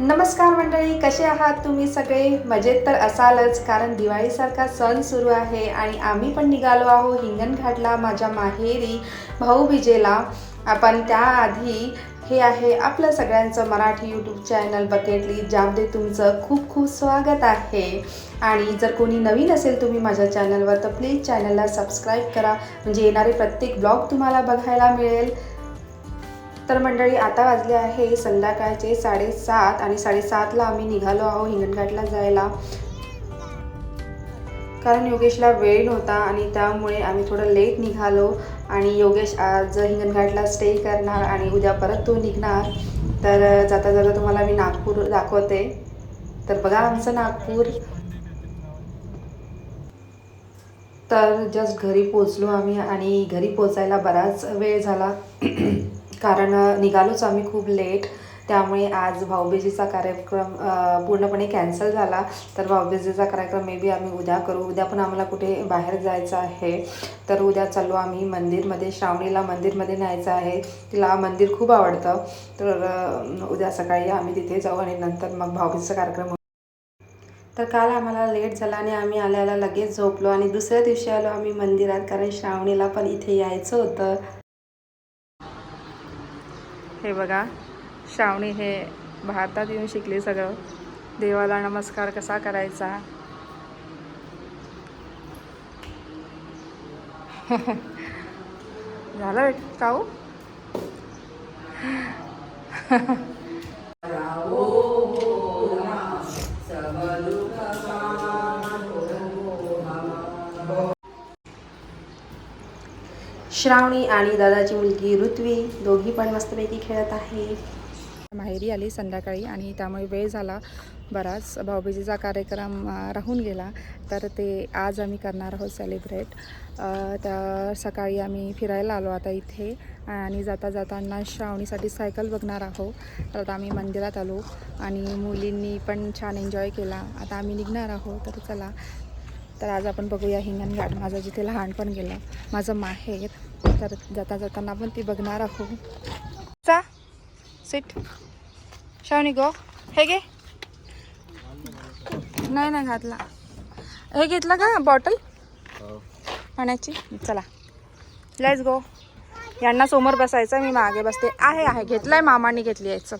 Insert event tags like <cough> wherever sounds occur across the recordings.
नमस्कार मंडळी कसे आहात तुम्ही सगळे? मजेत तर असालच कारण दिवाळीसारखा सण सुरू आहे आणि आम्ही पण निघालो आहो हिंगणघाटला माझ्या माहेरी भाऊबीजेला आपण त्याआधी हे आहे आपलं सगळ्यांचं मराठी यूट्यूब चॅनल बकेटली ज्यामध्ये तुमचं खूप खूप स्वागत आहे. आणि जर कोणी नवीन असेल तुम्ही माझ्या चॅनलवर तर प्लीज चॅनलला सबस्क्राईब करा. म्हणजे येणारे प्रत्येक ब्लॉग तुम्हाला बघायला मिळेल. तर मंडळी आता वाजले आहे संध्याकाळचे साडेसात आणि साडेसातला आम्ही निघालो आहो हिंगणघाटला जायला. कारण योगेशला वेळ नव्हता आणि त्यामुळे आम्ही थोडं लेट निघालो आणि योगेश आज हिंगणघाटला स्टे करणार आणि उद्या परत तो निघणार. तर जाता जाता तुम्हाला मी नागपूर दाखवते. तर बघा आमचं नागपूर. तर जस्ट घरी पोचलो आम्ही आणि घरी पोचायला बराच वेळ झाला. कारण निघालोच आम्ही खूप लेट त्यामुळे आज भाऊबीजेचा कार्यक्रम पूर्णपणे कॅन्सल झाला. तर भाऊबीजेचा कार्यक्रम मे बी आम्ही उद्या करू. उद्या पण आम्हाला कुठे बाहेर जायचं आहे. तर उद्या चाललो आम्ही मंदिरमध्ये श्रावणीला मंदिरमध्ये न्यायचं आहे. तिला मंदिर खूप आवडतं. तर उद्या सकाळी आम्ही तिथे जाऊ आणि नंतर मग भाऊबीजेचा कार्यक्रम तर काल आम्हाला लेट झाला आणि आम्ही आल्याला लगेच झोपलो आणि दुसऱ्या दिवशी आलो आम्ही मंदिरात. कारण श्रावणीला पण इथे यायचं होतं. हे बघा श्रावणी हे भारतात येऊन शिकली सगळं. देवाला नमस्कार कसा करायचा? <laughs> झालं काऊ? <laughs> श्रावणी आणि दादाची मुलगी ऋत्वी दोघी पण मस्तपैकी खेळत आहे. माहेरी आली संध्याकाळी आणि त्यामुळे वेळ झाला. बराच भाऊबीजीचा कार्यक्रम राहून गेला. तर ते आज आम्ही करणार आहोत सेलिब्रेट तर सकाळी आम्ही फिरायला आलो आता इथे आणि जाता जाताना श्रावणीसाठी सायकल बघणार आहोत. तर आता आम्ही मंदिरात आलो आणि मुलींनी पण छान एन्जॉय केला. आता आम्ही निघणार आहोत. तर चला तर आज आपण बघूया हिंगणघाट माझं जिथे लहानपण गेलं माझं माहेर. तर जाता जाताना आपण ती बघणार आहोत चा सीट. शावणी गो हे घे. नाही नाही घातला. हे घेतलं का बॉटल? पाण्याची? चला. लेट्स गो यांना समोर बसायचं मी मागे बसते. आहे आहे घेतलंय मामाने घेतली आहे. चल.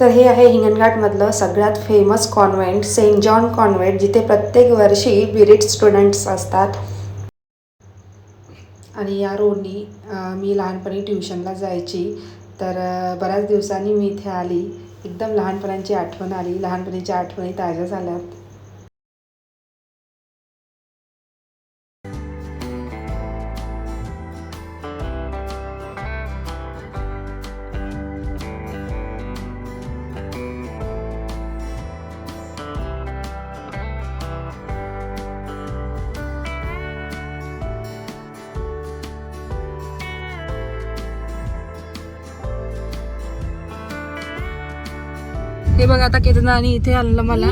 तर हे आहे हिंगणघाटमधलं सगळ्यात famous convent saint John convent जिथे प्रत्येक वर्षी बिरिट स्टुडंट्स असतात. आणि या रोडनी मी लहानपणी ट्युशनला जायची. तर बऱ्याच दिवसांनी मी इथे आली. एकदम लहानपणाची आठवण आली. लहानपणीच्या आठवणी ताज्या झाल्यात. हे बघा आता केदारनाथनी इथे आणलं मला.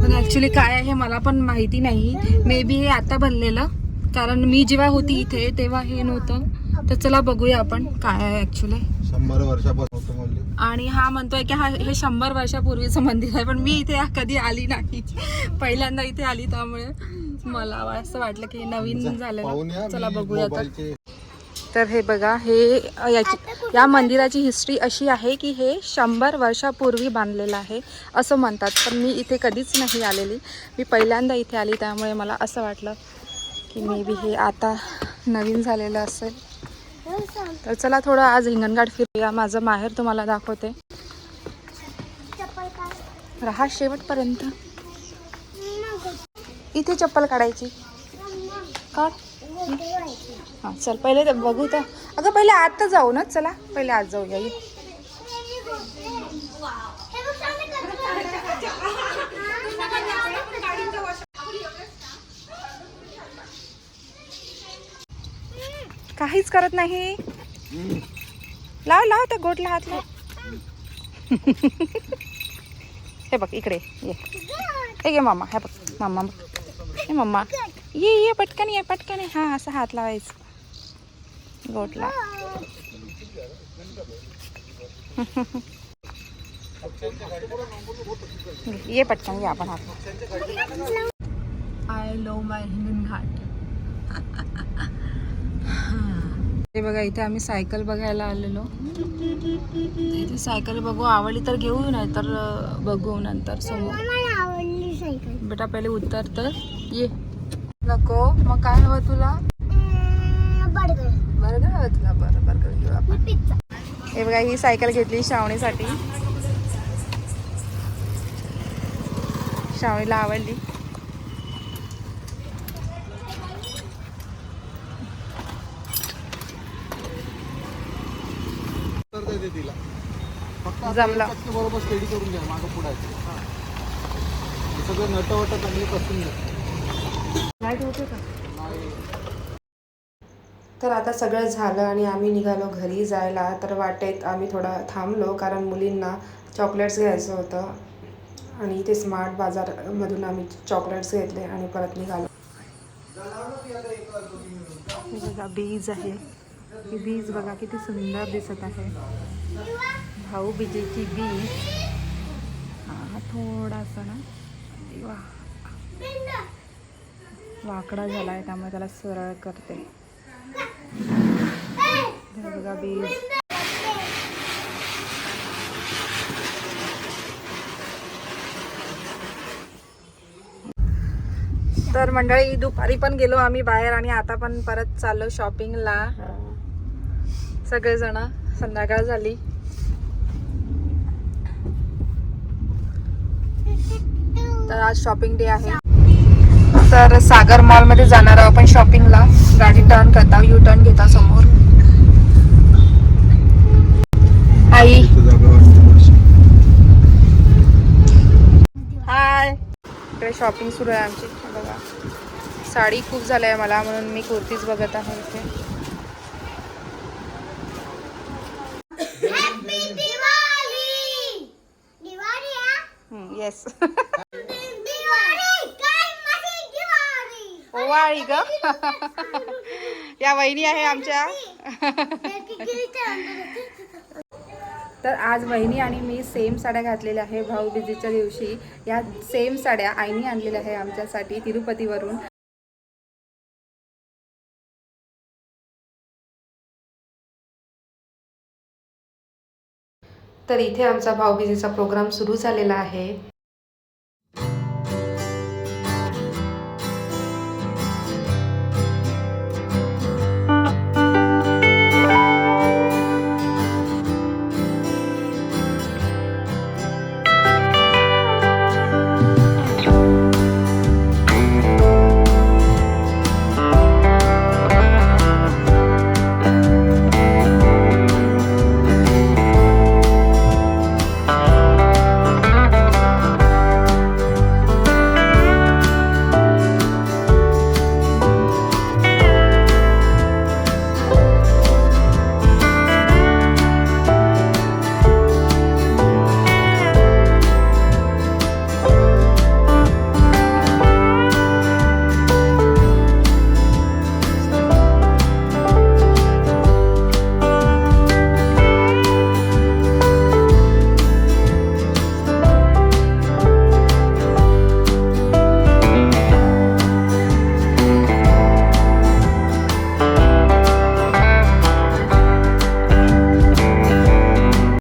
पण ऍक्च्युली काय आहे मला पण माहिती नाही. मे बी हे आता बनलेलं. कारण मी जेव्हा होती इथे तेव्हा हे नव्हतं. तर चला बघूया आपण काय आहे शंभर वर्षापासून म्हणले. आणि हा म्हणतोय की हा हे शंभर वर्षापूर्वीचं मंदिर आहे. पण मी इथे कधी आली नाही. पहिल्यांदा इथे आली त्यामुळे मला असं वाटलं की हे नवीन झालं चला बघूया तर हे बघा हे याची या मंदिराची हिस्ट्री अशी आहे की हे शंभर वर्षापूर्वी बांधलेलं आहे असं म्हणतात. पण मी इथे कधीच नाही आलेली. मी पहिल्यांदा इथे आली त्यामुळे मला असं वाटलं की मे बी हे आता नवीन झालेलं असेल. तर चला थोडं आज हिंगणघाट फिरूया. माझं माहेर तुम्हाला दाखवते. राहा शेवटपर्यंत. इथे चप्पल काढायची. काढ. हां चल पहिले तर बघू तर. अगं पहिले आत तर जाऊ ना चला पहिले आत जाऊया. ये. काहीच करत नाही. लाव लाव त्या गोटला हात लाव हे बघ इकडे ये. हे घे मामा हे बघ मामा बघ हे मम्मा ये ये पटकन ये पटकन ये. हां असं हात लावायचं. गोटला <laughs> ये पटकन ये आपण आय लव माय हिंगण घाट हे बघा इथे आम्ही सायकल बघायला आलेलो. इथे सायकल बघू. आवडली तर घेऊ नाही तर बघू नंतर समोर. बेटा पहिले उतर तर. ये. नको. मग काय हवं तुला? बर्गर. बर्गर हवं तुला बरं बर्गर घेऊ आपण. पिझ्झा हे बघा ही सायकल घेतली श्रावणीसाठी. श्रावणीला आवडली. जमला. बरोबर स्टेडी करून घ्या मागं पुढे हे सगळं नटवट चांगली कसून घ्या. लाइट होते का? नाही. तर आता सगळं झालं आणि आम्ही निघालो घरी जायला तर वाटेत आम्ही थोडा थांबलो कारण मुलींना चॉकलेट्स घ्यायचं होतं आणि इथे स्मार्ट बाजारमधून आम्ही चॉकलेट्स घेतले आणि परत निघालो. बघा बीज आहे. ही बीज बघा किती सुंदर दिसत आहे. भाऊ बीजेची बीज हा थोडासा ना. वा. वाकडा झाला आहे त्यामुळे त्याला सरळ करते. बघा बीज तर मंडळी दुपारी पण गेलो आम्ही बाहेर आणि आता पण परत चाललो शॉपिंगला सगळेजण संध्याकाळ झाली. तर आज शॉपिंग डे आहे. तर सागर मॉलमध्ये जाणार आहोत आपण शॉपिंगला गाडी टर्न करता यू टर्न घेता समोर. आई. हाय इकडे शॉपिंग सुरू आहे आमची. बघा. साडी खूप झाली आहे मला म्हणून मी कुर्तीज बघत आहे इथे. येस <laughs> दिवाळी काय माझी वाळी ग. या वहिनी आहे आमच्या. तर आज वहिनी आणि मी सेम साड्या घातलेल्या आहे भाऊबीजेच्या दिवशी. या सेम साड्या आईनी आणलेल्या आहे आमच्यासाठी तिरुपतीवरून. तर इथे आमचा भाऊबीजेचा प्रोग्राम सुरू झालेला आहे.